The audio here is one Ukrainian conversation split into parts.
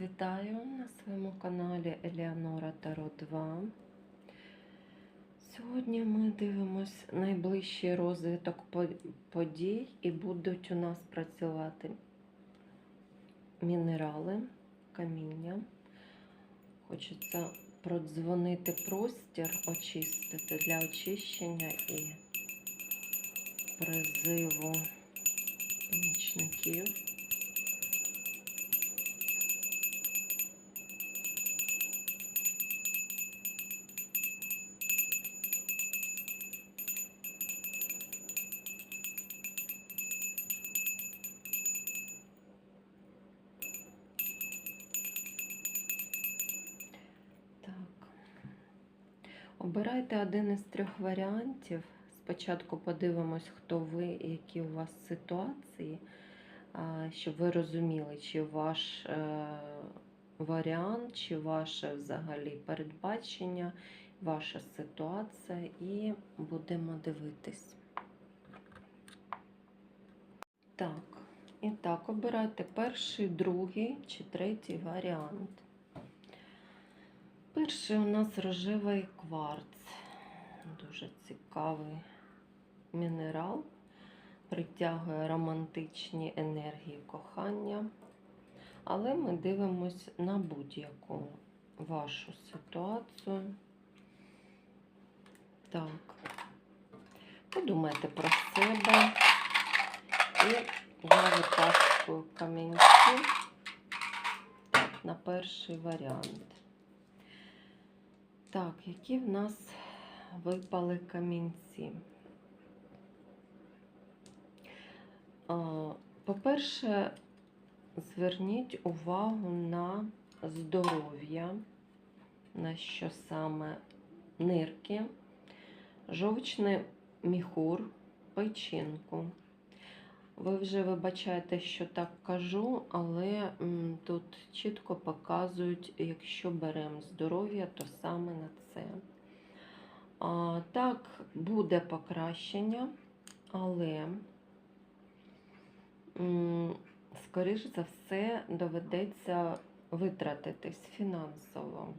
вітаю на своєму каналі Еліанора Таро 2. Сьогодні ми дивимось найближчий розвиток подій і будуть у нас працювати мінерали, каміння. Хочеться продзвонити простір, очистити для очищення і призиву помічників. Обирайте один із трьох варіантів. Спочатку подивимось, хто ви, які у вас ситуації, щоб ви розуміли, чи ваш е, варіант, чи ваше взагалі передбачення, ваша ситуація, і будемо дивитись. Так, і так, обирайте перший, другий чи третій варіант. Перший у нас рожевий кварц. Дуже цікавий мінерал. Притягує романтичні енергії кохання. Але ми дивимось на будь-яку вашу ситуацію. Так. Подумайте про себе. І я витаскую камінці на перший варіант. Так, які в нас випали камінці? По-перше, зверніть увагу на здоров'я, на що саме нирки, жовчний міхур, печінку. Ви вже вибачаєте, що так кажу, але тут чітко показують, якщо беремо здоров'я, то саме на це. А, так, буде покращення, але, скоріш за все, доведеться витратитись фінансово.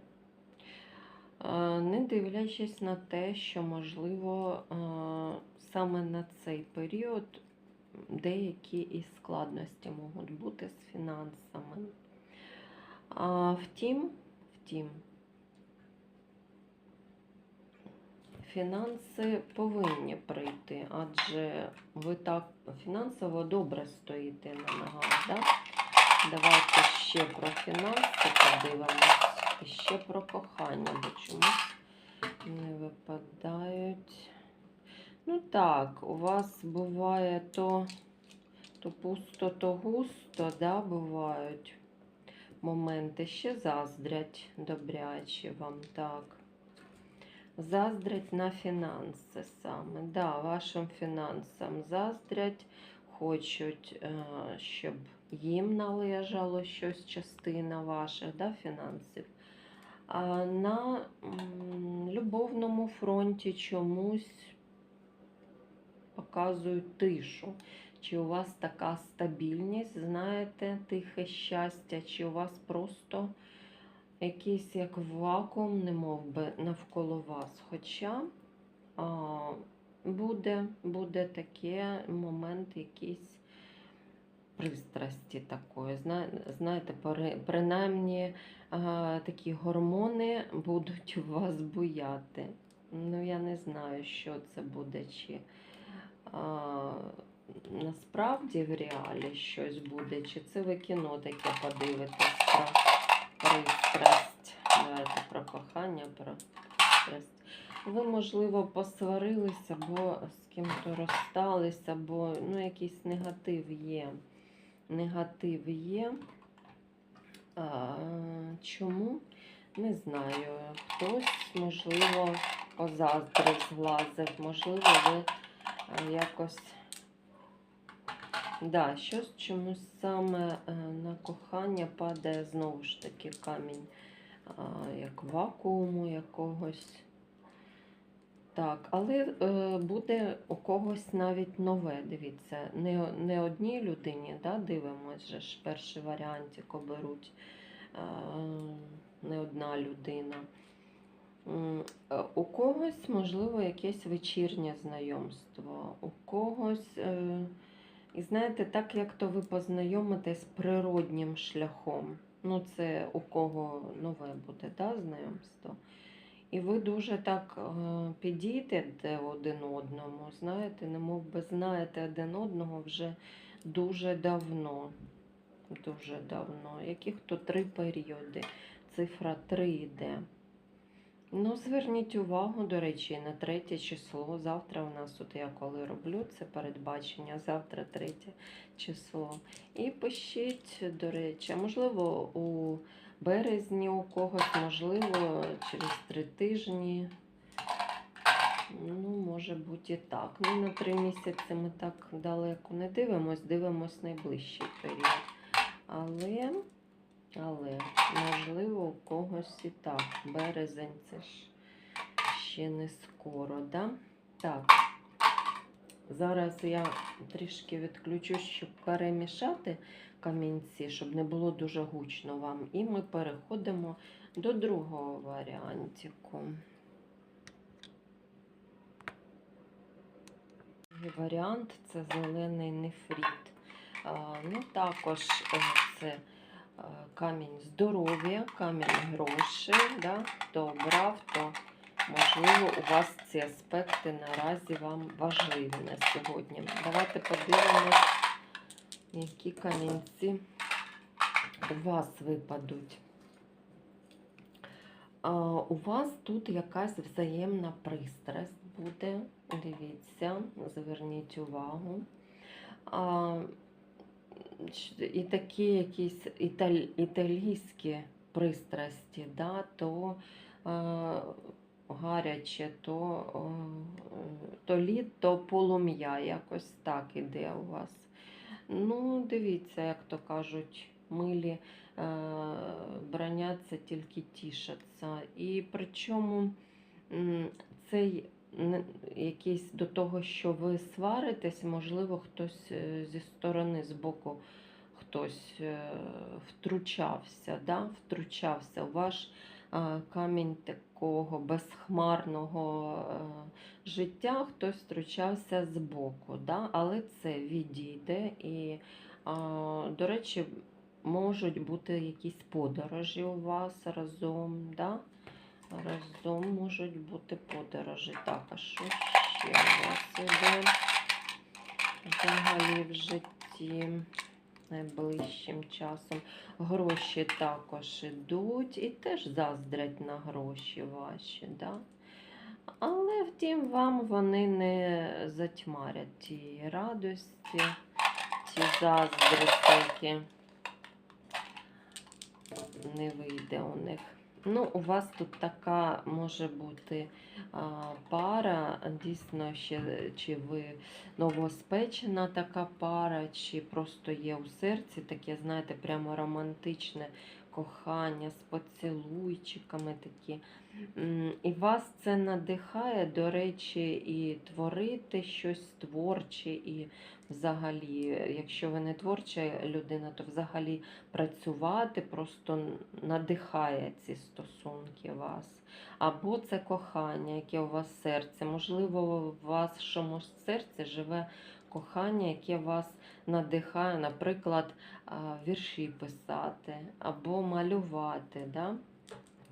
Не дивлячись на те, що, можливо, саме на цей період деякі і складності можуть бути з фінансами. А, втім, втім, фінанси повинні прийти, адже ви так фінансово добре стоїте на ногах. Да? Давайте ще про фінанси подивимось і ще про кохання, бо чомусь не випадають. Ну так, у вас буває то, то пусто, то густо, да, бувають моменти. Ще заздрять добрячі вам так. Заздрять на фінанси саме. Да, вашим фінансам заздрять, хочуть, е, щоб їм належало щось, частина ваших да, фінансів. А на любовному фронті чомусь показують тишу. Чи у вас така стабільність, знаєте, тихе щастя, чи у вас просто якийсь як вакуум, не мов би, навколо вас. Хоча а, буде, буде таке момент якийсь пристрасті такої. Зна- Знаєте, при- принаймні а, такі гормони будуть вас буяти. Ну, я не знаю, що це буде, чи насправді в реалі щось буде, чи це ви кіно таке подивитесь про пристрасть. Давайте про кохання, про пристрасть. Ви, можливо, посварилися, бо з ким-то розсталися, бо ну, якийсь негатив є. Негатив є. А, чому? Не знаю. Хтось, можливо, позаздрив, зглазив, можливо, ви якось. Да, щось чомусь саме е, на кохання падає знову ж таки камінь, як вакууму якогось. Так, але е, буде у когось навіть нове. Дивіться, не, не одній людині, да, дивимось, же ж перший варіантик оберуть. не одна людина. Е, У когось, можливо, якесь вечірнє знайомство, у когось, е, і знаєте, так як то ви познайомитесь природнім шляхом. Ну, це у кого нове буде да, знайомство. І ви дуже так е, підійдете один одному, знаєте, немов би знаєте один одного вже дуже давно. Дуже давно. Яких то три періоди. Цифра 3 йде. Ну, зверніть увагу, до речі, на третє число. Завтра у нас, от я коли роблю це передбачення, завтра третє число. І пишіть, до речі, можливо, у березні у когось, можливо, через три тижні. Ну, може бути і так. Ну, на три місяці ми так далеко не дивимось, дивимось найближчий період. Але, але, можливо, і так. Березень це ж ще не скоро, да? Так. Зараз я трішки відключу, щоб перемішати камінці, щоб не було дуже гучно вам. І ми переходимо до другого варіантику. Варіант це зелений нефріт. Ну, також е, це камінь здоров'я, камінь грошей. Да? Хто обрав, то можливо у вас ці аспекти наразі вам важливі на сьогодні. Давайте подивимось, які камінці у вас випадуть. У вас тут якась взаємна пристрасть буде. Дивіться, зверніть увагу. І такі якісь італь, італійські пристрасті, да, то а, гаряче, то, е, то лід, то полум'я. Якось так іде у вас. Ну, дивіться, як то кажуть, милі е, броняться, тільки тішаться. І причому цей якийсь до того, що ви сваритесь, можливо, хтось е, зі сторони, з боку хтось е, втручався, да? втручався у ваш е, камінь такого безхмарного життя, хтось втручався з боку, да? але це відійде. І, до речі, можуть бути якісь подорожі у вас разом. Да? Разом можуть бути подорожі. Так, а що ще у вас іде взагалі в житті найближчим часом? Гроші також ідуть і теж заздрять на гроші ваші. Да? Але втім, вам вони не затьмарять ті радості, ті заздрості, які не вийде у них. Ну, у вас тут така може бути а, пара, дійсно, ще чи ви новоспечена така пара, чи просто є у серці таке, знаєте, прямо романтичне кохання з поцілуйчиками такі. І вас це надихає, до речі, і творити щось творче, і взагалі, якщо ви не творча людина, то взагалі працювати просто надихає ці стосунки вас. Або це кохання, яке у вас в серці. Можливо, в вашому серці живе кохання, яке вас надихає, наприклад, вірші писати або малювати. Да?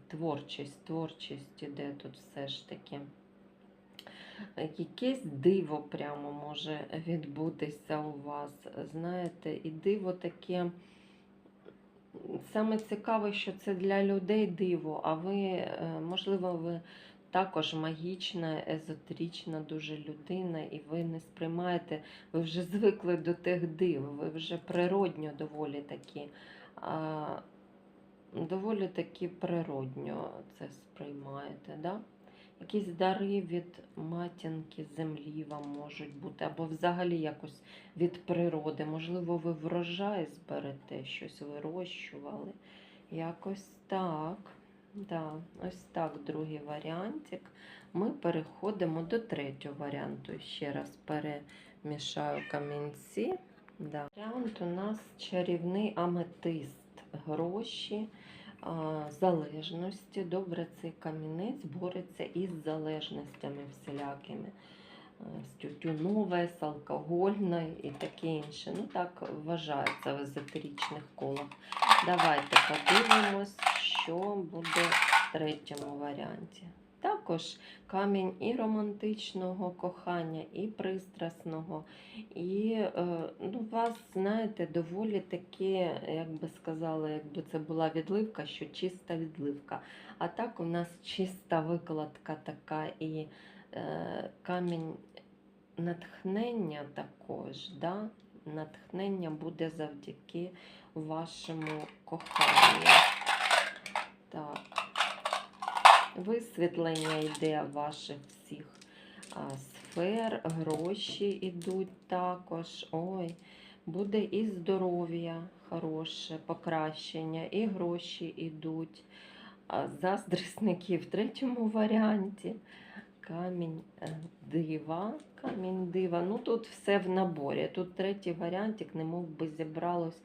Творчість, творчість іде тут все ж таки. Якесь диво прямо може відбутися у вас. Знаєте, і диво таке. Саме цікаве, що це для людей диво, а ви, е, можливо, ви також магічна, езотерична дуже людина, і ви не сприймаєте, ви вже звикли до тих див, ви вже природньо доволі такі. А, доволі таки природньо це сприймаєте. Да? Якісь дари від матінки землі вам можуть бути, або взагалі якось від природи. Можливо, ви врожай зберете, щось вирощували. Якось так. Да, ось так, другий варіантик. Ми переходимо до третього варіанту. Ще раз перемішаю камінці. Да. Варіант у нас чарівний аметист. Гроші, залежності. Добре, цей камінець бореться із залежностями всілякими. З тютюнової, з алкогольної і таке інше. Ну так вважається в езотеричних колах. Давайте подивимось, що буде в третьому варіанті. Також камінь і романтичного кохання, і пристрасного, і е, ну, вас, знаєте, доволі таке, як би сказали, якби це була відливка, що чиста відливка. А так у нас чиста викладка така і е, камінь натхнення також. Да? Натхнення буде завдяки вашому коханню. Так. Висвітлення йде ваших всіх сфер, гроші йдуть також. Ой, буде і здоров'я хороше, покращення, і гроші йдуть. Заздрісники в третьому варіанті. Камінь е, дива, камінь дива. Ну тут все в наборі. Тут третій варіантик, немов би зібралось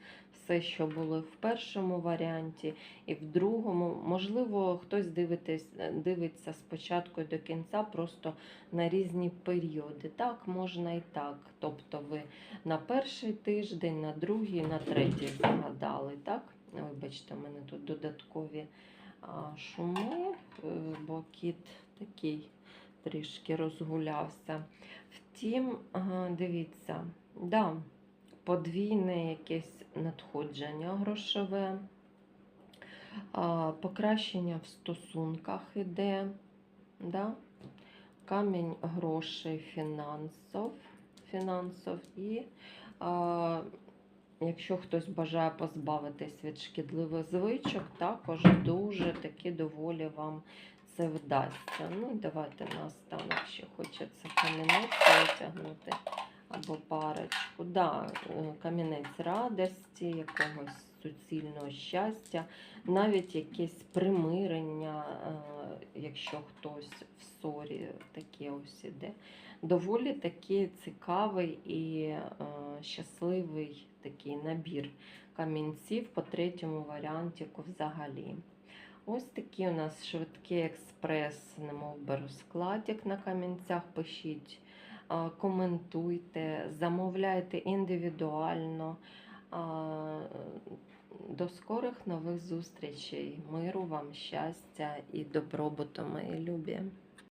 все, що було в першому варіанті, і в другому. Можливо, хтось дивитесь, дивиться спочатку до кінця, просто на різні періоди. Так, можна і так. Тобто ви на перший тиждень, на другий, на третій загадали. Так? Вибачте, у мене тут додаткові шуми, е, бо кіт такий трішки розгулявся. Втім, дивіться, да, подвійне якесь надходження грошове, покращення в стосунках іде, да? камінь грошей фінансов, фінансов і а, якщо хтось бажає позбавитись від шкідливих звичок, також дуже таки доволі вам це вдасться. Ну, і давайте наостанок ще хочеться камінець витягнути або парочку. Да, е, камінець радості, якогось суцільного щастя, навіть якесь примирення, е, якщо хтось в ссорі таке ось іде. Доволі такий цікавий і е, щасливий такий набір камінців по третьому варіантику взагалі. Ось такий у нас швидкий експрес, немов би розкладик на камінцях. Пишіть, коментуйте, замовляйте індивідуально. До скорих нових зустрічей. Миру вам, щастя і добробуту, мої любі.